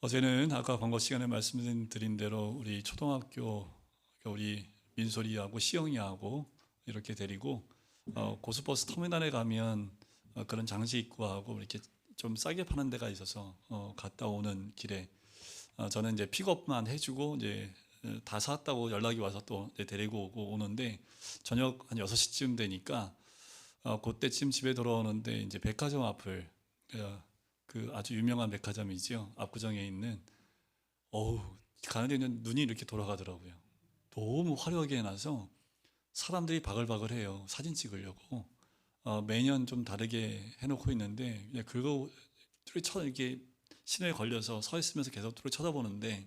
어제는 아까 광고 시간에 말씀드린 대로 우리 초등학교 그러니까 우리 민솔이하고 시영이하고 이렇게 데리고 어, 고속버스 터미널에 가면 어, 그런 장식 입구하고 이렇게 좀 싸게 파는 데가 있어서 어, 갔다 오는 길에 어, 저는 이제 픽업만 해주고 이제 어, 다 샀다고 연락이 와서 또 데리고 오고 오는데 저녁 한 6시쯤 되니까 어, 그때쯤 집에 돌아오는데 이제 백화점 앞을 어, 그 아주 유명한 백화점이죠. 압구정에 있는 어우 가는 데는 눈이 이렇게 돌아가더라고요. 너무 화려하게 해놔서 사람들이 바글바글해요. 사진 찍으려고 어, 매년 좀 다르게 해놓고 있는데 그냥 그거 뚫이 쳐 이렇게 신호에 걸려서 서 있으면서 계속 뚫이 쳐다보는데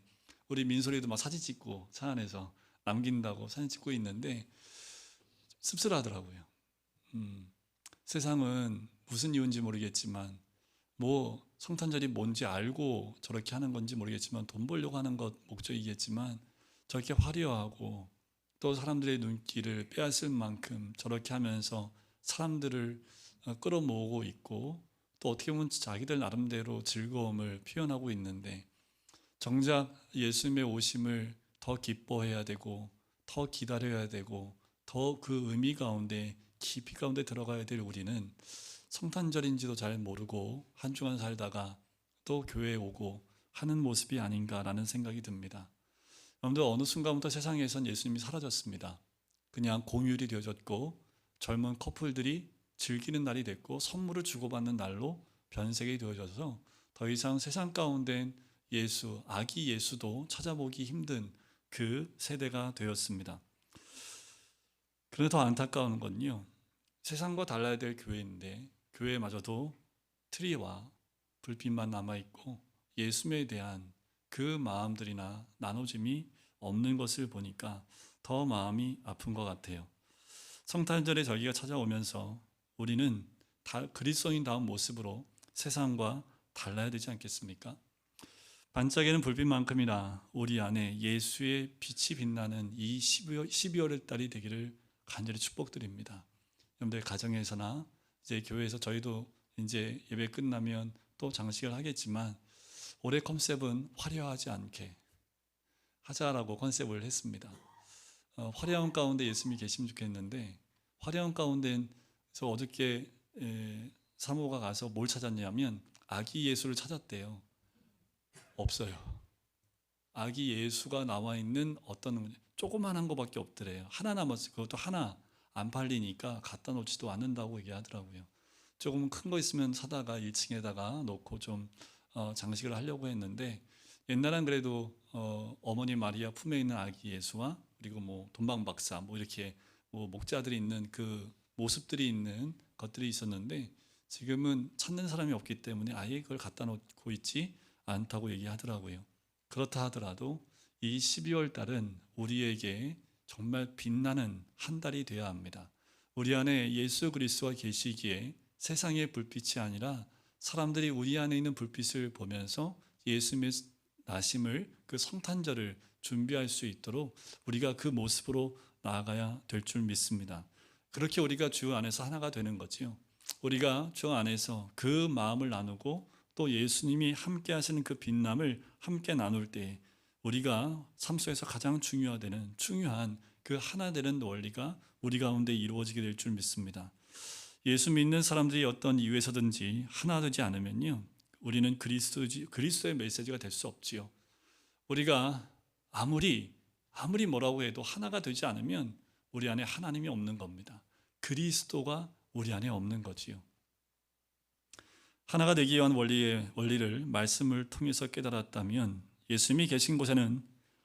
우리 민소리도 막 사진 찍고 차 안에서 남긴다고 사진 찍고 있는데 씁쓸하더라고요. 음, 세상은 무슨 이유인지 모르겠지만 뭐 성탄절이 뭔지 알고 저렇게 하는 건지 모르겠지만 돈 벌려고 하는 것 목적이겠지만 저렇게 화려하고 또 사람들의 눈길을 빼앗을 만큼 저렇게 하면서 사람들을 어, 끌어모으고 있고 또 어떻게 보면 자기들 나름대로 즐거움을 표현하고 있는데 정작 예수님의 오심을 더 기뻐해야 되고 더 기다려야 되고 더 그 의미 가운데 깊이 가운데 들어가야 될 우리는 성탄절인지도 잘 모르고 한 주간 살다가 또 교회에 오고 하는 모습이 아닌가라는 생각이 듭니다. 여러분들 어느 순간부터 세상에선 예수님이 사라졌습니다. 그냥 공휴일이 되어졌고 젊은 커플들이 즐기는 날이 됐고 선물을 주고받는 날로 변색이 되어져서 더 이상 세상 가운데 예수, 아기 예수도 찾아보기 힘든 그 세대가 되었습니다. 그런데 더 안타까운 건요. 세상과 달라야 될 교회인데 교회마저도 트리와 불빛만 남아 있고 예수에 대한 그 마음들이나 나눠짐이 없는 것을 보니까 더 마음이 아픈 것 같아요. 성탄절에 절기가 찾아오면서 우리는 다 그리스도인 다운 모습으로 세상과 달라야 되지 않겠습니까? 반짝이는 불빛만큼이나 우리 안에 예수의 빛이 빛나는 이 12월, 12월의 달이 되기를 간절히 축복드립니다. 여러분들 가정에서나 이제 교회에서 저희도 이제 예배 끝나면 또 장식을 하겠지만 올해 컨셉은 화려하지 않게 하자라고 컨셉을 했습니다. 어, 화려한 가운데 예수님이 계시면 좋겠는데 화려한 가운데서 어저께 에, 사모가 가서 뭘 찾았냐면 아기 예수를 찾았대요. 없어요. 아기 예수가 나와 있는 어떤 조그만한 거밖에 없더래요. 하나 남았어요. 그것도 하나 안 팔리니까 갖다 놓지도 않는다고 얘기하더라고요. 조금 큰 거 있으면 사다가 1층에다가 놓고 좀 어, 장식을 하려고 했는데 옛날엔 그래도 어, 어머니 마리아 품에 있는 아기 예수와 그리고 뭐 돈방 박사 뭐 이렇게 뭐 목자들이 있는 그 모습들이 있는 것들이 있었는데 지금은 찾는 사람이 없기 때문에 아예 그걸 갖다 놓고 있지 않다고 얘기하더라고요. 그렇다 하더라도 이 12월 달은 우리에게 정말 빛나는 한 달이 되어야 합니다. 우리 안에 예수 그리스도가 계시기에 세상의 불빛이 아니라 사람들이 우리 안에 있는 불빛을 보면서 예수님의 나심을 그 성탄절을 준비할 수 있도록 우리가 그 모습으로 나아가야 될 줄 믿습니다. 그렇게 우리가 주 안에서 하나가 되는 거지요. 우리가 주 안에서 그 마음을 나누고 또 예수님이 함께 하시는 그 빛남을 함께 나눌 때 우리가 삶 속에서 가장 중요하다는 중요한 그 하나 되는 원리가 우리 가운데 이루어지게 될 줄 믿습니다. 예수 믿는 사람들이 어떤 이유에서든지 하나 되지 않으면요. 우리는 그리스도 그리스도의 메시지가 될 수 없지요. 우리가 아무리 아무리 뭐라고 해도 하나가 되지 않으면 우리 안에 하나님이 없는 겁니다. 그리스도가 우리 안에 없는 거지요. 하나가 되기 위한 원리의 원리를 말씀을 통해서 깨달았다면 예수님이 계신 곳에는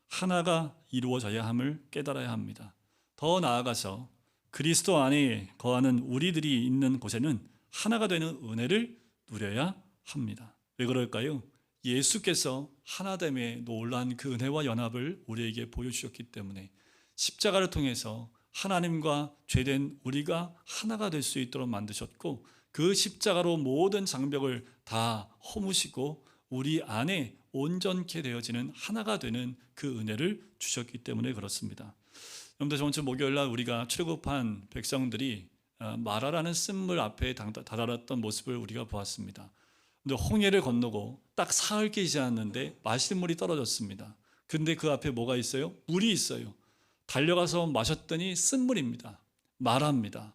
하나가 이루어져야 함을 깨달아야 합니다. 더 나아가서 그리스도 안에 거하는 우리들이 있는 곳에는 하나가 되는 은혜를 누려야 합니다. 왜 그럴까요? 예수께서 하나됨의 놀란 그 은혜와 연합을 우리에게 보여주셨기 때문에 십자가를 통해서 하나님과 죄된 우리가 하나가 될 수 있도록 만드셨고 그 십자가로 모든 장벽을 다 허무시고 우리 안에 온전케 되어지는 하나가 되는 그 은혜를 주셨기 때문에 그렇습니다. 여러분들 저번 주 목요일 날 우리가 출애굽한 백성들이 어, 마라라는 쓴물 앞에 다다랐던 모습을 우리가 보았습니다. 근데 홍해를 건너고 딱 사흘 길 지났는데 마실 물이 떨어졌습니다. 근데 그 앞에 뭐가 있어요? 물이 있어요. 달려가서 마셨더니 쓴 물입니다. 말합니다.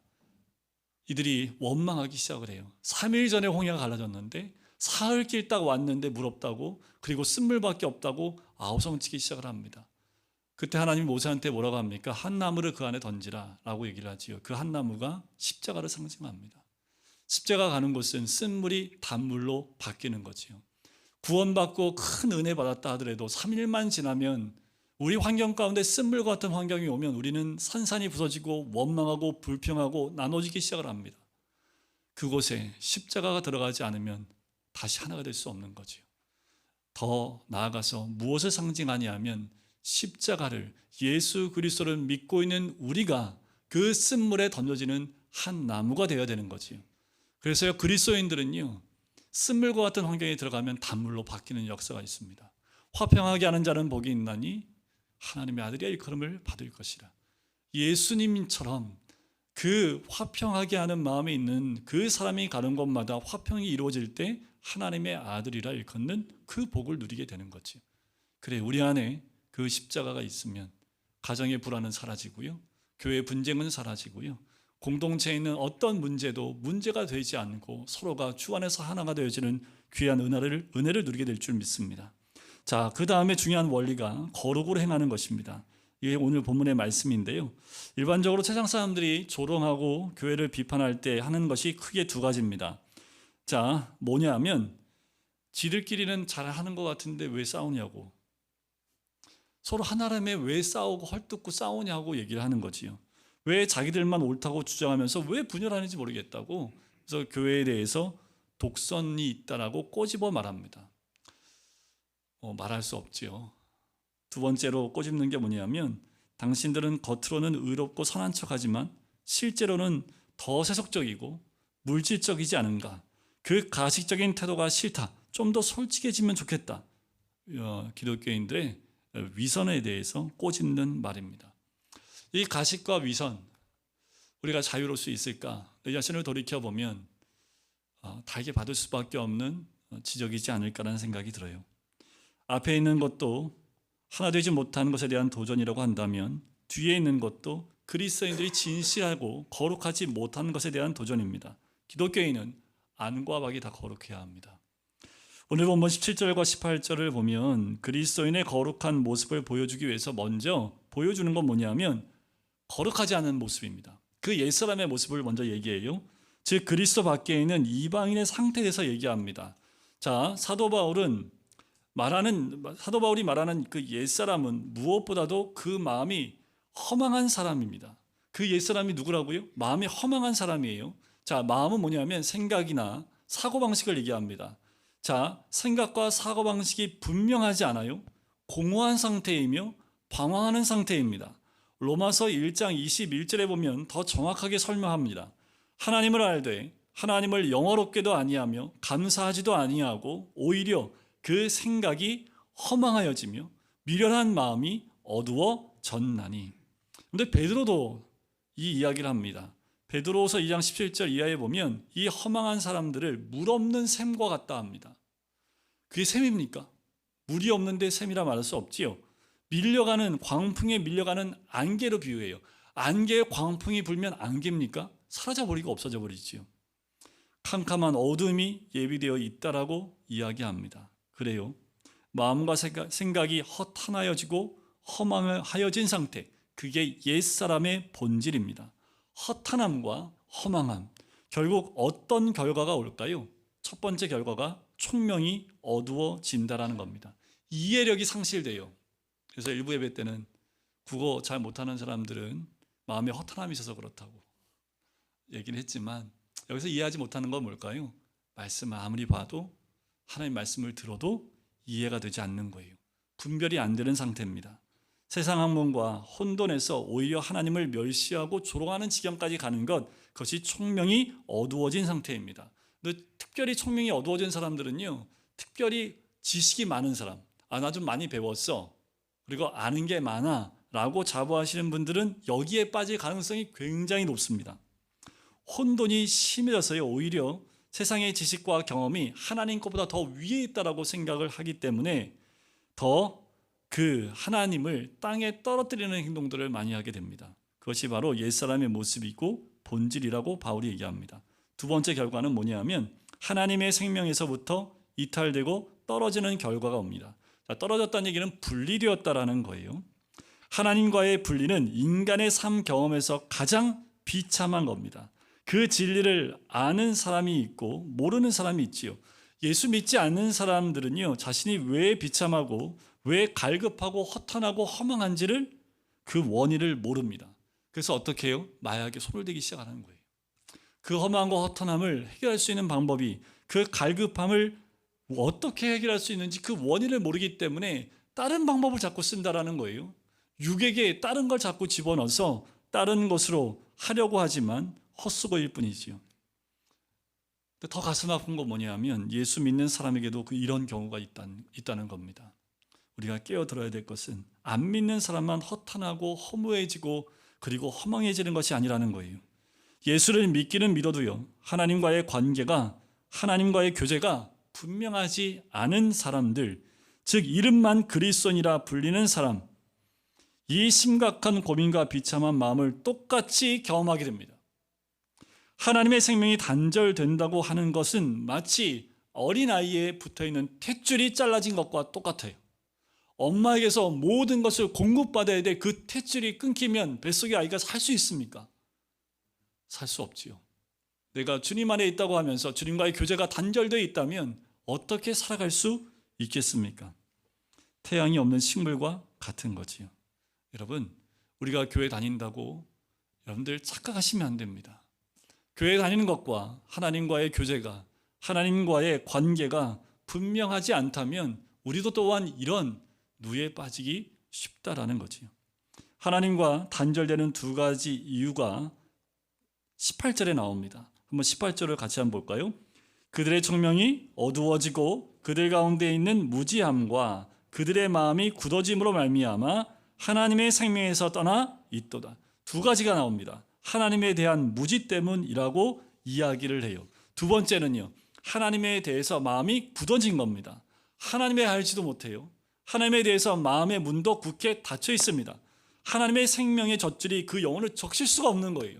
이들이 원망하기 시작을 해요. 3일 전에 홍해가 갈라졌는데 사흘 길 딱 왔는데 물 없다고 그리고 쓴물밖에 없다고 아우성치기 시작을 합니다. 그때 하나님 모세한테 뭐라고 합니까? 한 나무를 그 안에 던지라 라고 얘기를 하지요. 그 한 나무가 십자가를 상징합니다. 십자가 가는 곳은 쓴물이 단물로 바뀌는 거지요. 구원받고 큰 은혜 받았다 하더라도 3일만 지나면 우리 환경 가운데 쓴물 같은 환경이 오면 우리는 산산이 부서지고 원망하고 불평하고 나눠지기 시작을 합니다. 그곳에 십자가가 들어가지 않으면 다시 하나가 될 수 없는 거지요. 더 나아가서 무엇을 상징하냐면 십자가를 예수 그리스도를 믿고 있는 우리가 그 쓴물에 던져지는 한 나무가 되어야 되는 거지요. 그래서요 그리스도인들은요 쓴물과 같은 환경에 들어가면 단물로 바뀌는 역사가 있습니다. 화평하게 하는 자는 복이 있나니 하나님의 아들이 일컬음을 받을 것이라. 예수님처럼 그 화평하게 하는 마음에 있는 그 사람이 가는 곳마다 화평이 이루어질 때 하나님의 아들이라 일컫는 그 복을 누리게 되는 거지. 그래 우리 안에 그 십자가가 있으면 가정의 불안은 사라지고요. 교회 분쟁은 사라지고요. 공동체에 있는 어떤 문제도 문제가 되지 않고 서로가 주 안에서 하나가 되어지는 귀한 은혜를 은혜를 누리게 될 줄 믿습니다. 자, 그 다음에 중요한 원리가 거룩으로 행하는 것입니다. 이게 오늘 본문의 말씀인데요. 일반적으로 세상 사람들이 조롱하고 교회를 비판할 때 하는 것이 크게 두 가지입니다. 자, 뭐냐면 지들끼리는 잘 하는 것 같은데 왜 싸우냐고. 서로 하나라며 왜 싸우고 헐뜯고 싸우냐고 얘기를 하는 거지요. 왜 자기들만 옳다고 주장하면서 왜 분열하는지 모르겠다고. 그래서 교회에 대해서 독선이 있다라고 꼬집어 말합니다. 어, 말할 수 없지요. 두 번째로 꼬집는 게 뭐냐면 당신들은 겉으로는 의롭고 선한 척하지만 실제로는 더 세속적이고 물질적이지 않은가. 그 가식적인 태도가 싫다. 좀 더 솔직해지면 좋겠다. 어, 기독교인들의 위선에 대해서 꼬집는 말입니다. 이 가식과 위선 우리가 자유로울 수 있을까? 내 자신을 돌이켜 보면 어, 달게 받을 수밖에 없는 지적이지 않을까라는 생각이 들어요. 앞에 있는 것도 하나 되지 못하는 것에 대한 도전이라고 한다면 뒤에 있는 것도 그리스도인들이 진실하고 거룩하지 못하는 것에 대한 도전입니다. 기독교인은 안과 밖이 다 거룩해야 합니다. 오늘 본문 17절과 18절을 보면 그리스도인의 거룩한 모습을 보여주기 위해서 먼저 보여주는 건 뭐냐면 거룩하지 않은 모습입니다. 그 옛사람의 모습을 먼저 얘기해요. 즉 그리스도 밖에 있는 이방인의 상태에 대해서 얘기합니다. 자, 사도 바울은 말하는 사도 바울이 말하는 그 옛사람은 무엇보다도 그 마음이 허망한 사람입니다. 그 옛사람이 누구라고요? 마음이 허망한 사람이에요. 자, 마음은 뭐냐면 생각이나 사고방식을 얘기합니다. 자, 생각과 사고방식이 분명하지 않아요. 공허한 상태이며 방황하는 상태입니다. 로마서 1장 21절에 보면 더 정확하게 설명합니다. 하나님을 알되 하나님을 영어롭게도 아니하며 감사하지도 아니하고 오히려 그 생각이 허망하여지며 미련한 마음이 어두워졌나니. 근데 베드로도 이 이야기를 합니다. 베드로서 2장 17절 이하에 보면 이 허망한 사람들을 물 없는 샘과 같다 합니다. 그게 샘입니까? 물이 없는데 샘이라 말할 수 없지요. 밀려가는 광풍에 밀려가는 안개로 비유해요. 안개에 광풍이 불면 안개입니까? 사라져 버리고 없어져 버리지요. 캄캄한 어둠이 예비되어 있다라고 이야기합니다. 그래요. 마음과 생각이 허탄하여지고 허망하여진 상태. 그게 옛사람의 본질입니다. 허탄함과 허망함. 결국 어떤 결과가 올까요? 첫 번째 결과가 총명이 어두워진다라는 겁니다. 이해력이 상실돼요. 그래서 일부 예배 때는 국어 잘 못하는 사람들은 마음에 허탄함이 있어서 그렇다고 얘기를 했지만 여기서 이해하지 못하는 건 뭘까요? 말씀을 아무리 봐도 하나님 말씀을 들어도 이해가 되지 않는 거예요. 분별이 안 되는 상태입니다. 세상 학문과 혼돈에서 오히려 하나님을 멸시하고 조롱하는 지경까지 가는 것 그것이 총명이 어두워진 상태입니다. 특별히 총명이 어두워진 사람들은요. 특별히 지식이 많은 사람. 아, 나 좀 많이 배웠어. 그리고 아는 게 많아. 라고 자부하시는 분들은 여기에 빠질 가능성이 굉장히 높습니다. 혼돈이 심해져서요. 오히려 세상의 지식과 경험이 하나님 것보다 더 위에 있다라고 생각을 하기 때문에 더 그 하나님을 땅에 떨어뜨리는 행동들을 많이 하게 됩니다. 그것이 바로 옛사람의 모습이고 본질이라고 바울이 얘기합니다. 두 번째 결과는 뭐냐면 하나님의 생명에서부터 이탈되고 떨어지는 결과가 옵니다. 자, 떨어졌다는 얘기는 분리되었다라는 거예요. 하나님과의 분리는 인간의 삶 경험에서 가장 비참한 겁니다. 그 진리를 아는 사람이 있고 모르는 사람이 있지요. 예수 믿지 않는 사람들은요, 자신이 왜 비참하고 왜 갈급하고 허탄하고 허망한지를 그 원인을 모릅니다. 그래서 어떻게 해요? 마약에 손을 대기 시작하는 거예요. 그 허망과 허탄함을 해결할 수 있는 방법이 그 갈급함을 어떻게 해결할 수 있는지 그 원인을 모르기 때문에 다른 방법을 자꾸 쓴다라는 거예요. 육에게 다른 걸 자꾸 집어넣어서 다른 것으로 하려고 하지만 헛수고일 뿐이지요. 더 가슴 아픈 건 뭐냐면 예수 믿는 사람에게도 그 이런 경우가 있다는, 있다는 겁니다. 우리가 깨어 들어야 될 것은 안 믿는 사람만 허탄하고 허무해지고 그리고 허망해지는 것이 아니라는 거예요. 예수를 믿기는 믿어도요. 하나님과의 관계가 하나님과의 교제가 분명하지 않은 사람들, 즉 이름만 그리스도니라 불리는 사람, 이 심각한 고민과 비참한 마음을 똑같이 경험하게 됩니다. 하나님의 생명이 단절된다고 하는 것은 마치 어린아이에 붙어 있는 탯줄이 잘라진 것과 똑같아요. 엄마에게서 모든 것을 공급받아야 돼 그 탯줄이 끊기면 뱃속의 아이가 살 수 있습니까? 살 수 없지요. 내가 주님 안에 있다고 하면서 주님과의 교제가 단절되어 있다면 어떻게 살아갈 수 있겠습니까? 태양이 없는 식물과 같은 거지요. 여러분, 우리가 교회 다닌다고 여러분들 착각하시면 안 됩니다. 교회 다니는 것과 하나님과의 교제가 하나님과의 관계가 분명하지 않다면 우리도 또한 이런 누에 빠지기 쉽다라는 거지요. 하나님과 단절되는 두 가지 이유가 18절에 나옵니다. 한번 18절을 같이 한번 볼까요? 그들의 청명이 어두워지고 그들 가운데 있는 무지함과 그들의 마음이 굳어짐으로 말미암아 하나님의 생명에서 떠나 있도다. 두 가지가 나옵니다. 하나님에 대한 무지 때문이라고 이야기를 해요. 두 번째는요. 하나님에 대해서 마음이 굳어진 겁니다. 하나님에 알지도 못해요. 하나님에 대해서 마음의 문도 굳게 닫혀 있습니다. 하나님의 생명의 젖줄이 그 영혼을 적실 수가 없는 거예요.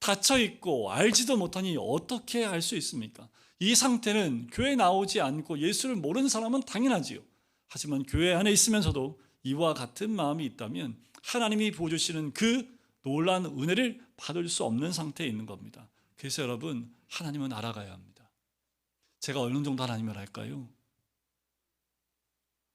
닫혀 있고 알지도 못하니 어떻게 알 수 있습니까? 이 상태는 교회 나오지 않고 예수를 모르는 사람은 당연하지요. 하지만 교회 안에 있으면서도 이와 같은 마음이 있다면 하나님이 보여주시는 그 놀라운 은혜를 받을 수 없는 상태에 있는 겁니다. 그래서 여러분 하나님은 알아가야 합니다. 제가 어느 정도 하나님을 알까요?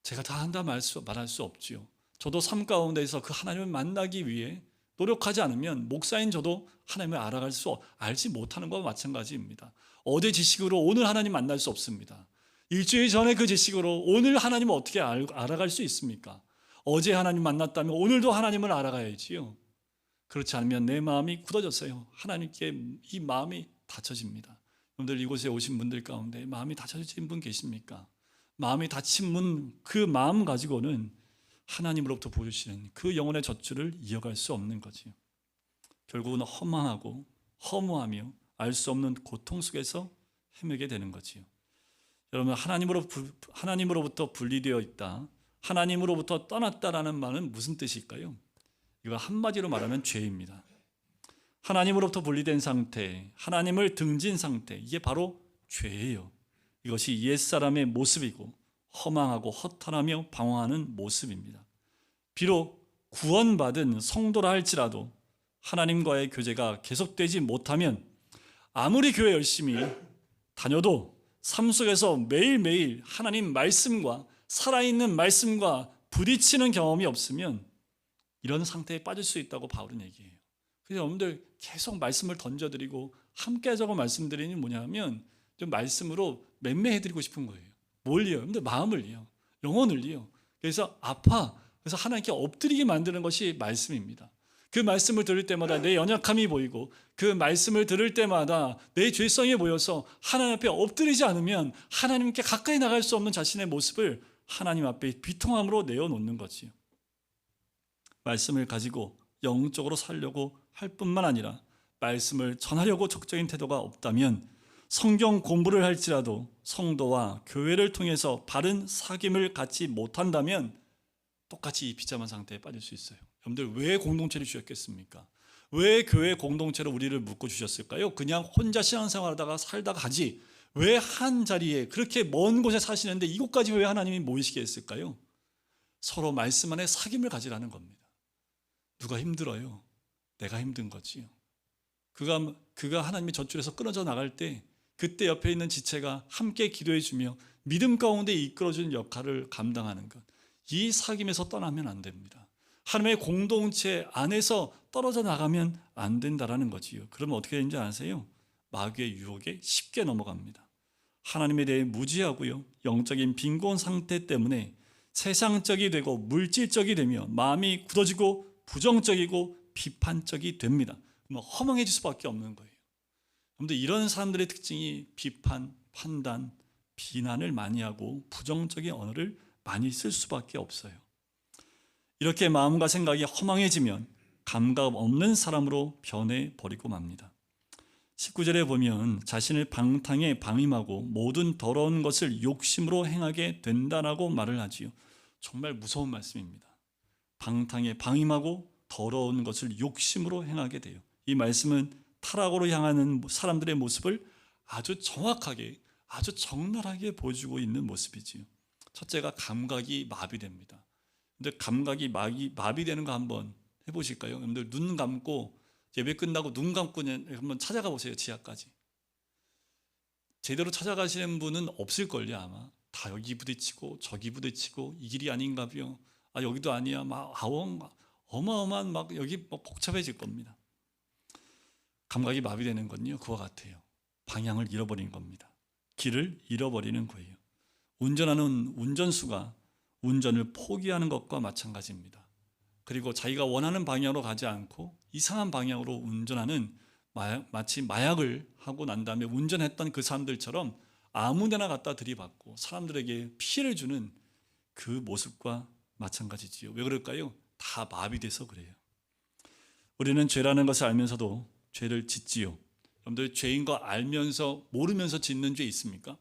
제가 다 한다 말 수, 말할 수 없지요. 저도 삶 가운데서 그 하나님을 만나기 위해 노력하지 않으면 목사인 저도 하나님을 알아갈 수 알지 못하는 것과 마찬가지입니다. 어제 지식으로 오늘 하나님 만날 수 없습니다. 일주일 전에 그 지식으로 오늘 하나님을 어떻게 알, 알아갈 수 있습니까? 어제 하나님 만났다면 오늘도 하나님을 알아가야지요. 그렇지 않으면 내 마음이 굳어졌어요. 하나님께 이 마음이 닫혀집니다. 여러분들 이곳에 오신 분들 가운데 마음이 닫혀진 분 계십니까? 마음이 닫힌 분그 마음 가지고는 하나님으로부터 보여주시는 그 영혼의 젖줄을 이어갈 수 없는 거지요. 결국은 허망하고 허무하며 알 수 없는 고통 속에서 헤매게 되는 거지요. 여러분 하나님으로 하나님으로부터 분리되어 있다. 하나님으로부터 떠났다라는 말은 무슨 뜻일까요? 이거 한마디로 말하면 죄입니다. 하나님으로부터 분리된 상태, 하나님을 등진 상태, 이게 바로 죄예요. 이것이 옛사람의 모습이고 허망하고 허탈하며 방황하는 모습입니다. 비록 구원받은 성도라 할지라도 하나님과의 교제가 계속되지 못하면 아무리 교회 열심히 다녀도 삶 속에서 매일매일 하나님 말씀과 살아있는 말씀과 부딪히는 경험이 없으면 이런 상태에 빠질 수 있다고 바울은 얘기해요. 그래서 여러분들 계속 말씀을 던져드리고 함께 하자고 말씀드리니 뭐냐면 좀 말씀으로 맴매해드리고 싶은 거예요. 뭘요? 여러분들 마음을요. 영혼을요. 그래서 아파. 그래서 하나님께 엎드리게 만드는 것이 말씀입니다. 그 말씀을 들을 때마다 내 연약함이 보이고 그 말씀을 들을 때마다 내 죄성이 보여서 하나님 앞에 엎드리지 않으면 하나님께 가까이 나갈 수 없는 자신의 모습을 하나님 앞에 비통함으로 내어놓는 거지요. 말씀을 가지고 영적으로 살려고 할 뿐만 아니라 말씀을 전하려고 적적인 태도가 없다면 성경 공부를 할지라도 성도와 교회를 통해서 바른 사귐을 갖지 못한다면 똑같이 이 비참한 상태에 빠질 수 있어요. 여러분들 왜 공동체를 주셨겠습니까? 왜 교회 공동체로 우리를 묶어 주셨을까요? 그냥 혼자 신앙생활하다가 살다가 가지. 왜 한 자리에 그렇게 먼 곳에 사시는데 이곳까지 왜 하나님이 모이시게 했을까요? 서로 말씀 안에 사귐을 가지라는 겁니다. 누가 힘들어요? 내가 힘든 거지요. 그가 그가 하나님의 젖줄에서 끊어져 나갈 때 그때 옆에 있는 지체가 함께 기도해 주며 믿음 가운데 이끌어 주는 역할을 감당하는 것. 이 사귐에서 떠나면 안 됩니다. 하나님의 공동체 안에서 떨어져 나가면 안 된다라는 거지요. 그러면 어떻게 되는지 아세요? 마귀의 유혹에 쉽게 넘어갑니다. 하나님에 대해 무지하고요. 영적인 빈곤 상태 때문에 세상적이 되고 물질적이 되며 마음이 굳어지고 부정적이고 비판적이 됩니다. 허망해질 수밖에 없는 거예요. 그런데 이런 사람들의 특징이 비판, 판단, 비난을 많이 하고 부정적인 언어를 많이 쓸 수밖에 없어요. 이렇게 마음과 생각이 허망해지면 감각 없는 사람으로 변해 버리고 맙니다. 19절에 보면 자신을 방탕에 방임하고 모든 더러운 것을 욕심으로 행하게 된다라고 말을 하지요. 정말 무서운 말씀입니다. 방탕에 방임하고 더러운 것을 욕심으로 행하게 돼요. 이 말씀은 타락으로 향하는 사람들의 모습을 아주 정확하게 아주 적나라하게 보여주고 있는 모습이지요. 첫째가 감각이 마비됩니다. 근데 감각이 마비, 마비되는 거 한번 해보실까요? 여러분들 눈 감고 예배 끝나고 눈 감고 한번 찾아가 보세요 지하까지. 제대로 찾아가시는 분은 없을걸요 아마. 다 여기 부딪히고 저기 부딪히고 이 길이 아닌가요? 아 여기도 아니야. 막 아웅 어마어마한 막 여기 뭐 복잡해질 겁니다. 감각이 마비되는 건요 그와 같아요. 방향을 잃어버린 겁니다. 길을 잃어버리는 거예요. 운전하는 운전수가 운전을 포기하는 것과 마찬가지입니다. 그리고 자기가 원하는 방향으로 가지 않고 이상한 방향으로 운전하는 마약, 마치 마약을 하고 난 다음에 운전했던 그 사람들처럼 아무 데나 갖다 들이받고 사람들에게 피해를 주는 그 모습과 마찬가지지요. 왜 그럴까요? 다 마비돼서 그래요. 우리는 죄라는 것을 알면서도 죄를 짓지요. 여러분들 죄인 거 알면서 모르면서 짓는 죄 있습니까?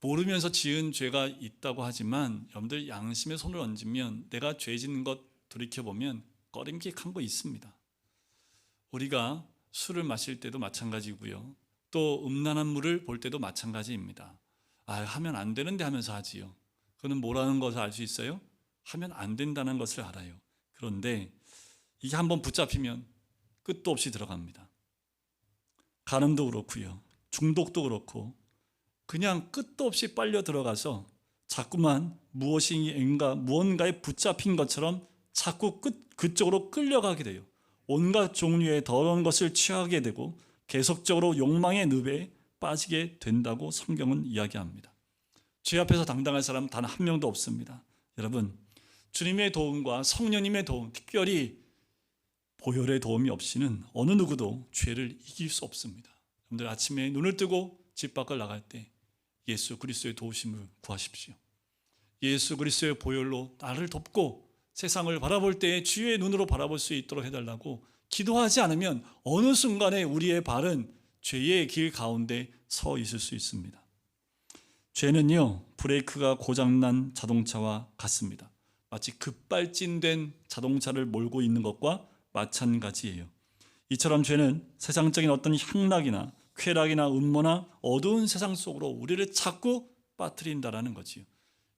모르면서 지은 죄가 있다고 하지만 여러분들 양심에 손을 얹으면 내가 죄 짓는 것 돌이켜 보면 꺼림칙한 거 있습니다. 우리가 술을 마실 때도 마찬가지고요. 또 음란한 물을 볼 때도 마찬가지입니다. 아, 하면 안 되는데 하면서 하지요. 그거는 뭐라는 것을 알 수 있어요? 하면 안 된다는 것을 알아요. 그런데 이게 한번 붙잡히면 끝도 없이 들어갑니다. 간음도 그렇고요. 중독도 그렇고 그냥 끝도 없이 빨려 들어가서 자꾸만 무엇인가 무언가에 붙잡힌 것처럼 자꾸 끝 그쪽으로 끌려가게 돼요. 온갖 종류의 더러운 것을 취하게 되고 계속적으로 욕망의 늪에 빠지게 된다고 성경은 이야기합니다. 죄 앞에서 당당할 사람 단 한 명도 없습니다. 여러분, 주님의 도움과 성령님의 도움, 특별히 보혈의 도움이 없이는 어느 누구도 죄를 이길 수 없습니다. 여러분들 아침에 눈을 뜨고 집 밖을 나갈 때 예수 그리스도의 도우심을 구하십시오. 예수 그리스도의 보혈로 나를 덮고 세상을 바라볼 때에 주의 눈으로 바라볼 수 있도록 해달라고 기도하지 않으면 어느 순간에 우리의 발은 죄의 길 가운데 서 있을 수 있습니다. 죄는요, 브레이크가 고장난 자동차와 같습니다. 마치 급발진된 자동차를 몰고 있는 것과 마찬가지예요. 이처럼 죄는 세상적인 어떤 향락이나 쾌락이나 음모나 어두운 세상 속으로 우리를 자꾸 빠뜨린다라는 거지요.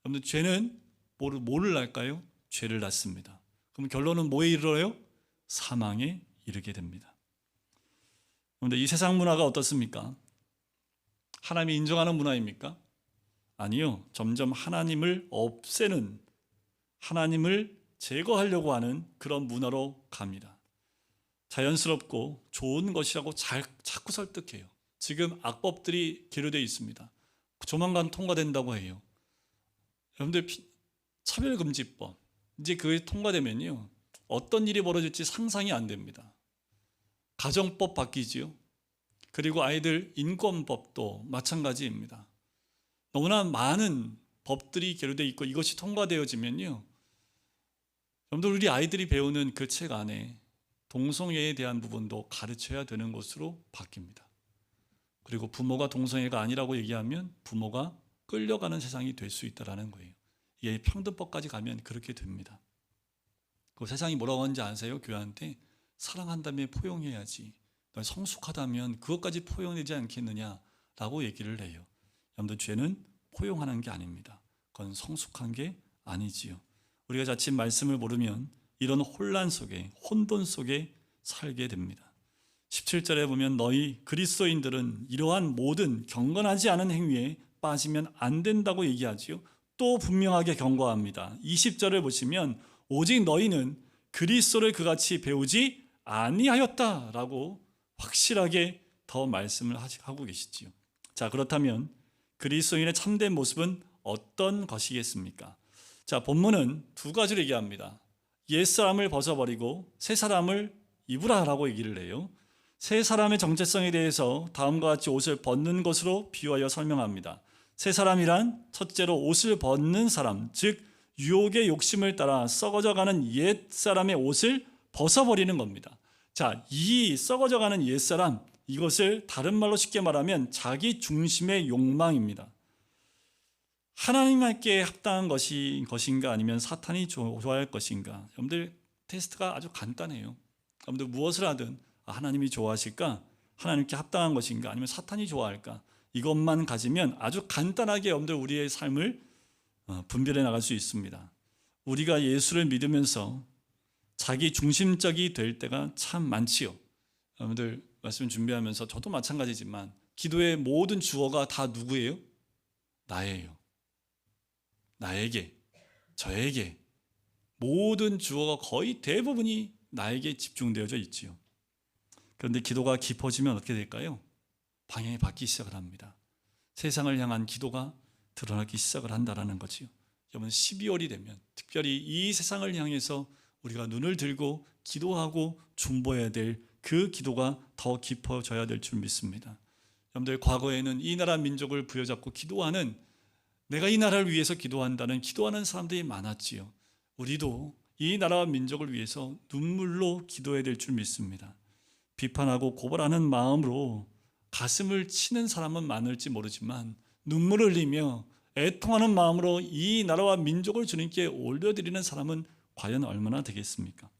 여러분들 죄는 뭐를, 뭐를 낳을까요? 죄를 낳습니다. 그럼 결론은 뭐에 이르러요? 사망에 이르게 됩니다. 그런데 이 세상 문화가 어떻습니까? 하나님이 인정하는 문화입니까? 아니요. 점점 하나님을 없애는 하나님을 제거하려고 하는 그런 문화로 갑니다. 자연스럽고 좋은 것이라고 잘, 자꾸 설득해요. 지금 악법들이 계류되어 있습니다. 조만간 통과된다고 해요. 여러분들 차별금지법 이제 그게 통과되면요 어떤 일이 벌어질지 상상이 안 됩니다. 가정법 바뀌지요. 그리고 아이들 인권법도 마찬가지입니다. 너무나 많은 법들이 계류되어 있고 이것이 통과되어지면요. 여러분들 우리 아이들이 배우는 그 책 안에 동성애에 대한 부분도 가르쳐야 되는 것으로 바뀝니다. 그리고 부모가 동성애가 아니라고 얘기하면 부모가 끌려가는 세상이 될 수 있다라는 거예요. 이게 평등법까지 가면 그렇게 됩니다. 그 세상이 뭐라고 하는지 아세요? 교회한테 사랑한다면 포용해야지. 너 성숙하다면 그것까지 포용되지 않겠느냐라고 얘기를 해요. 여러분들 죄는 포용하는 게 아닙니다. 그건 성숙한 게 아니지요. 우리가 자칫 말씀을 모르면 이런 혼란 속에 혼돈 속에 살게 됩니다. 17절에 보면 너희 그리스도인들은 이러한 모든 경건하지 않은 행위에 빠지면 안 된다고 얘기하지요. 또 분명하게 경고합니다. 20절을 보시면 오직 너희는 그리스도를 그같이 배우지 아니하였다라고 확실하게 더 말씀을 하고 계시지요. 자, 그렇다면 그리스도인의 참된 모습은 어떤 것이겠습니까? 자, 본문은 두 가지를 얘기합니다. 옛사람을 벗어버리고 새 사람을 입으라라고 얘기를 해요. 새 사람의 정체성에 대해서 다음과 같이 옷을 벗는 것으로 비유하여 설명합니다. 새 사람이란 첫째로 옷을 벗는 사람, 즉 유혹의 욕심을 따라 썩어져가는 옛 사람의 옷을 벗어버리는 겁니다. 자, 이 썩어져가는 옛 사람 이것을 다른 말로 쉽게 말하면 자기 중심의 욕망입니다. 하나님께 합당한 것이 것인가 아니면 사탄이 좋아할 것인가? 여러분들 테스트가 아주 간단해요. 여러분들 무엇을 하든 아, 하나님이 좋아하실까? 하나님께 합당한 것인가? 아니면 사탄이 좋아할까? 이것만 가지면 아주 간단하게 여러분들 우리의 삶을 어, 분별해 나갈 수 있습니다. 우리가 예수를 믿으면서 자기 중심적이 될 때가 참 많지요. 여러분들 말씀 준비하면서 저도 마찬가지지만 기도의 모든 주어가 다 누구예요? 나예요. 나에게, 저에게 모든 주어가 거의 대부분이 나에게 집중되어져 있지요. 그런데 기도가 깊어지면 어떻게 될까요? 방향이 바뀌기 시작을 합니다. 세상을 향한 기도가 드러나기 시작을 한다라는 거지요. 여러분 12월이 되면 특별히 이 세상을 향해서 우리가 눈을 들고 기도하고 중보해야 될 그 기도가 더 깊어져야 될 줄 믿습니다. 여러분들 과거에는 이 나라 민족을 부여잡고 기도하는 내가 이 나라를 위해서 기도한다는 기도하는 사람들이 많았지요. 우리도 이 나라와 민족을 위해서 눈물로 기도해야 될 줄 믿습니다. 비판하고 고발하는 마음으로 가슴을 치는 사람은 많을지 모르지만 눈물을 흘리며 애통하는 마음으로 이 나라와 민족을 주님께 올려드리는 사람은 과연 얼마나 되겠습니까?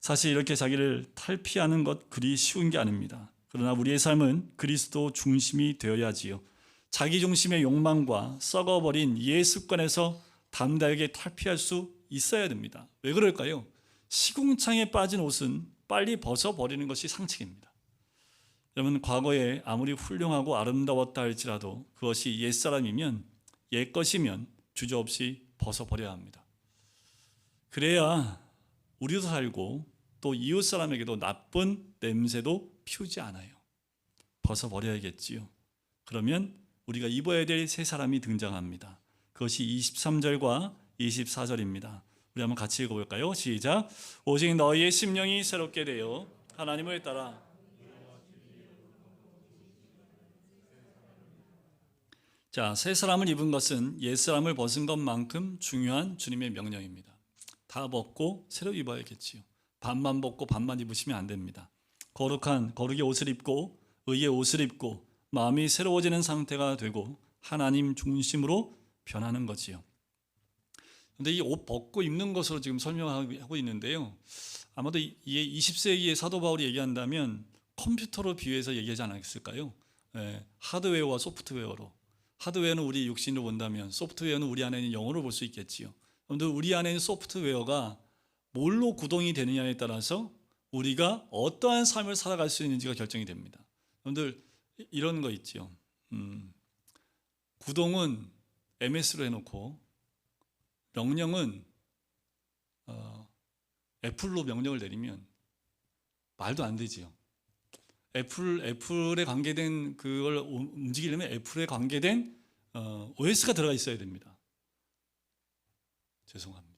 사실 이렇게 자기를 탈피하는 것 그리 쉬운 게 아닙니다. 그러나 우리의 삶은 그리스도 중심이 되어야지요. 자기 중심의 욕망과 썩어버린 옛 습관에서 담대하게 탈피할 수 있어야 됩니다. 왜 그럴까요? 시궁창에 빠진 옷은 빨리 벗어버리는 것이 상책입니다. 여러분 과거에 아무리 훌륭하고 아름다웠다 할지라도 그것이 옛사람이면 옛것이면 주저없이 벗어버려야 합니다. 그래야 우리도 살고 또 이웃 사람에게도 나쁜 냄새도 피우지 않아요. 벗어버려야겠지요. 그러면 우리가 입어야 될새 사람이 등장합니다. 그것이 23절과 24절입니다. 우리 한번 같이 읽어볼까요? 시작. 오직 너희의 심령이 새롭게 되어 하나님을 따라 자, 새 사람을 입은 것은 옛 사람을 벗은 것만큼 중요한 주님의 명령입니다. 다 벗고 새로 입어야겠지요. 반만 벗고 반만 입으시면 안 됩니다. 거룩한 거룩의 옷을 입고 의의 옷을 입고 마음이 새로워지는 상태가 되고 하나님 중심으로 변하는 거지요. 근데 이 옷 벗고 입는 것으로 지금 설명하고 있는데요. 아마도 이게 20세기의 사도 바울이 얘기한다면 컴퓨터로 비유해서 얘기하지 않았을까요? 예, 하드웨어와 소프트웨어로. 하드웨어는 우리 육신으로 본다면 소프트웨어는 우리 안에 있는 영어로 볼 수 있겠지요. 그런데 우리 안에 있는 소프트웨어가 뭘로 구동이 되느냐에 따라서 우리가 어떠한 삶을 살아갈 수 있는지가 결정이 됩니다. 여러분들 이런 거 있지요. 음, 구동은 MS로 해놓고 명령은 어, 애플로 명령을 내리면 말도 안 되지요. 애플 애플에 관계된 그걸 움직이려면 애플에 관계된 어, OS가 들어가 있어야 됩니다. 죄송합니다.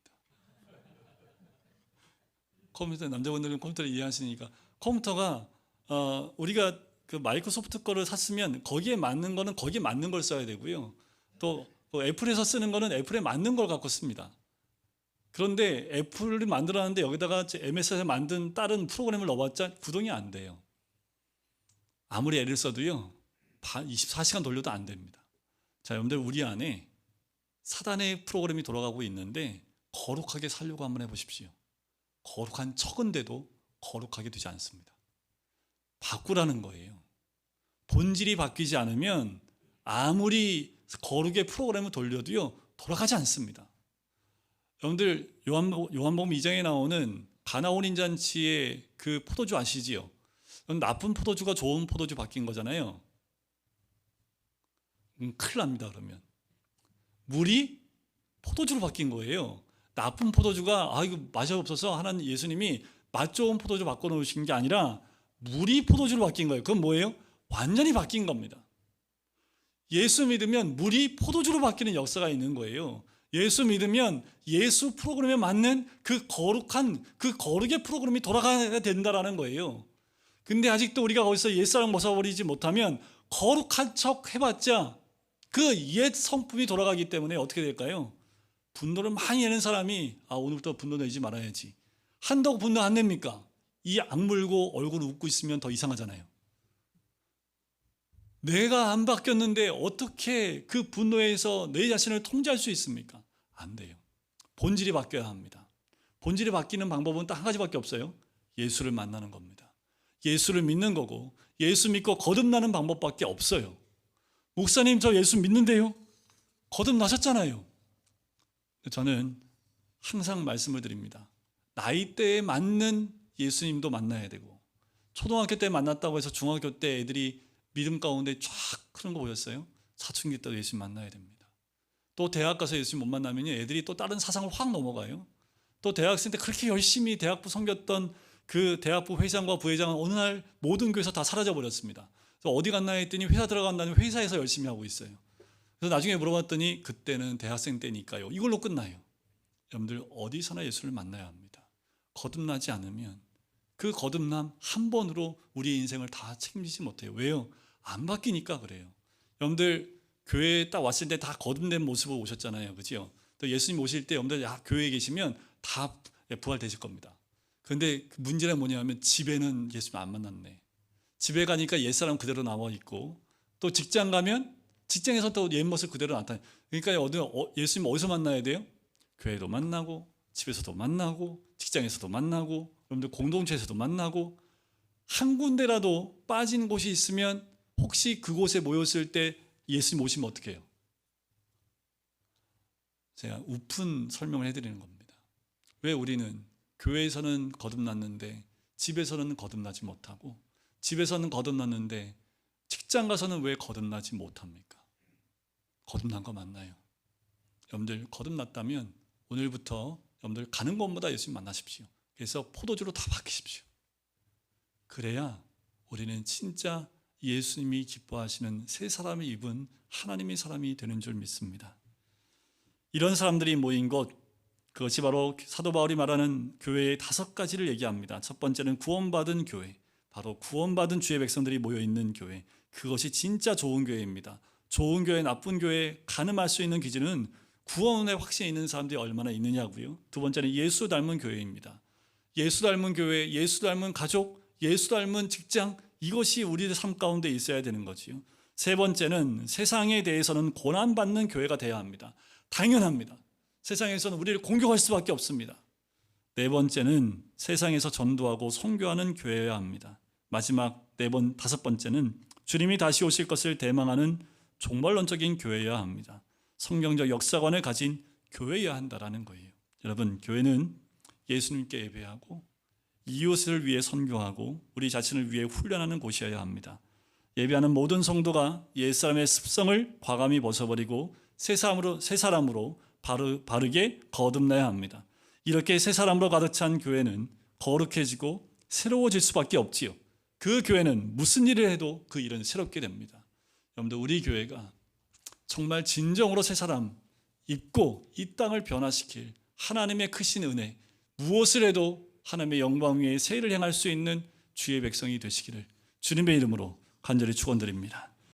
컴퓨터 남자분들은 컴퓨터를 이해하시니까 컴퓨터가 어, 우리가 그 마이크로소프트 거를 샀으면 거기에 맞는 거는 거기에 맞는 걸 써야 되고요. 또 애플에서 쓰는 거는 애플에 맞는 걸 갖고 씁니다. 그런데 애플이 만들었는데 여기다가 MS에서 만든 다른 프로그램을 넣어봤자 구동이 안 돼요. 아무리 애를 써도요. 24시간 돌려도 안 됩니다. 자, 여러분들 우리 안에 사단의 프로그램이 돌아가고 있는데 거룩하게 살려고 한번 해보십시오. 거룩한 척은데도 거룩하게 되지 않습니다. 바꾸라는 거예요. 본질이 바뀌지 않으면 아무리 거룩의 프로그램을 돌려도요 돌아가지 않습니다. 여러분들 요한 요한복음 2장에 나오는 가나 혼인 잔치의 그 포도주 아시지요? 나쁜 포도주가 좋은 포도주 바뀐 거잖아요. 음, 큰일 납니다 그러면 물이 포도주로 바뀐 거예요. 나쁜 포도주가 아 이거 맛이 없어서 하나님 예수님이 맛 좋은 포도주 바꿔 놓으신 게 아니라 물이 포도주로 바뀐 거예요. 그건 뭐예요? 완전히 바뀐 겁니다. 예수 믿으면 물이 포도주로 바뀌는 역사가 있는 거예요. 예수 믿으면 예수 프로그램에 맞는 그 거룩한 그 거룩의 프로그램이 돌아가야 된다라는 거예요. 근데 아직도 우리가 거기서 옛사람 벗어버리지 못하면 거룩한 척 해봤자 그 옛 성품이 돌아가기 때문에 어떻게 될까요? 분노를 많이 내는 사람이 아 오늘부터 분노 내지 말아야지 한다고 분노 안 냅니까? 이 악물고 얼굴 웃고 있으면 더 이상하잖아요. 내가 안 바뀌었는데 어떻게 그 분노에서 내 자신을 통제할 수 있습니까? 안 돼요. 본질이 바뀌어야 합니다. 본질이 바뀌는 방법은 딱 한 가지밖에 없어요. 예수를 만나는 겁니다. 예수를 믿는 거고 예수 믿고 거듭나는 방법밖에 없어요. 목사님 저 예수 믿는데요. 거듭나셨잖아요. 저는 항상 말씀을 드립니다. 나이대에 맞는 예수님도 만나야 되고 초등학교 때 만났다고 해서 중학교 때 애들이 믿음 가운데 쫙 크는 거 보셨어요? 사춘기 때도 예수님 만나야 됩니다. 또 대학 가서 예수님 못 만나면 애들이 또 다른 사상을 확 넘어가요. 또 대학생 때 그렇게 열심히 대학부 섬겼던 그 대학부 회장과 부회장은 어느 날 모든 교회에서 다 사라져 버렸습니다. 어디 갔나 했더니 회사 들어간다는 회사에서 열심히 하고 있어요. 그래서 나중에 물어봤더니 그때는 대학생 때니까요. 이걸로 끝나요. 여러분들 어디서나 예수를 만나야 합니다. 거듭나지 않으면 그 거듭남 한 번으로 우리 인생을 다 책임지지 못해요. 왜요? 안 바뀌니까 그래요. 여러분들 교회에 딱 왔을 때 다 거듭된 모습으로 오셨잖아요. 그죠? 또 예수님 오실 때 여러분들 야, 교회에 계시면 다 부활되실 겁니다. 그런데 그 문제는 뭐냐면 집에는 예수님 안 만났네. 집에 가니까 옛사람 그대로 나와 있고 또 직장 가면 직장에서 또 옛 모습 그대로 나타나. 그러니까 어디 예수님 어디서 만나야 돼요? 교회도 만나고 집에서도 만나고 직장에서도 만나고 여러분들 공동체에서도 만나고 한 군데라도 빠진 곳이 있으면 혹시 그곳에 모였을 때 예수님 오시면 어떻게 해요? 제가 우픈 설명을 해드리는 겁니다. 왜 우리는 교회에서는 거듭났는데 집에서는 거듭나지 못하고 집에서는 거듭났는데 직장 가서는 왜 거듭나지 못합니까? 거듭난 거 맞나요? 여러분들 거듭났다면 오늘부터 여러분들 가는 곳마다 예수님 만나십시오. 그래서 포도주로 다 바뀌십시오. 그래야 우리는 진짜 예수님이 기뻐하시는 새 사람이 입은 하나님의 사람이 되는 줄 믿습니다. 이런 사람들이 모인 곳 그것이 바로 사도 바울이 말하는 교회의 다섯 가지를 얘기합니다. 첫 번째는 구원받은 교회, 바로 구원받은 주의 백성들이 모여 있는 교회. 그것이 진짜 좋은 교회입니다. 좋은 교회, 나쁜 교회 가늠할 수 있는 기준은 구원의 확신이 있는 사람들이 얼마나 있느냐고요. 두 번째는 예수 닮은 교회입니다. 예수 닮은 교회, 예수 닮은 가족, 예수 닮은 직장 이것이 우리의 삶 가운데 있어야 되는 거지요. 세 번째는 세상에 대해서는 고난 받는 교회가 돼야 합니다. 당연합니다. 세상에서는 우리를 공격할 수밖에 없습니다. 네 번째는 세상에서 전도하고 선교하는 교회여야 합니다. 마지막 네 번 다섯 번째는 주님이 다시 오실 것을 대망하는 종말론적인 교회여야 합니다. 성경적 역사관을 가진 교회여야 한다라는 거예요. 여러분, 교회는 예수님께 예배하고 이웃을 위해 선교하고 우리 자신을 위해 훈련하는 곳이어야 합니다. 예배하는 모든 성도가 옛사람의 습성을 과감히 벗어버리고 새 사람으로 새 사람으로 바르, 바르게 거듭나야 합니다. 이렇게 새 사람으로 가득 찬 교회는 거룩해지고 새로워질 수밖에 없지요. 그 교회는 무슨 일을 해도 그 일은 새롭게 됩니다. 여러분들 우리 교회가 정말 진정으로 새 사람 입고 이 땅을 변화시킬 하나님의 크신 은혜 무엇을 해도 하나님의 영광 위에 세일을 행할 수 있는 주의 백성이 되시기를 주님의 이름으로 간절히 축원드립니다.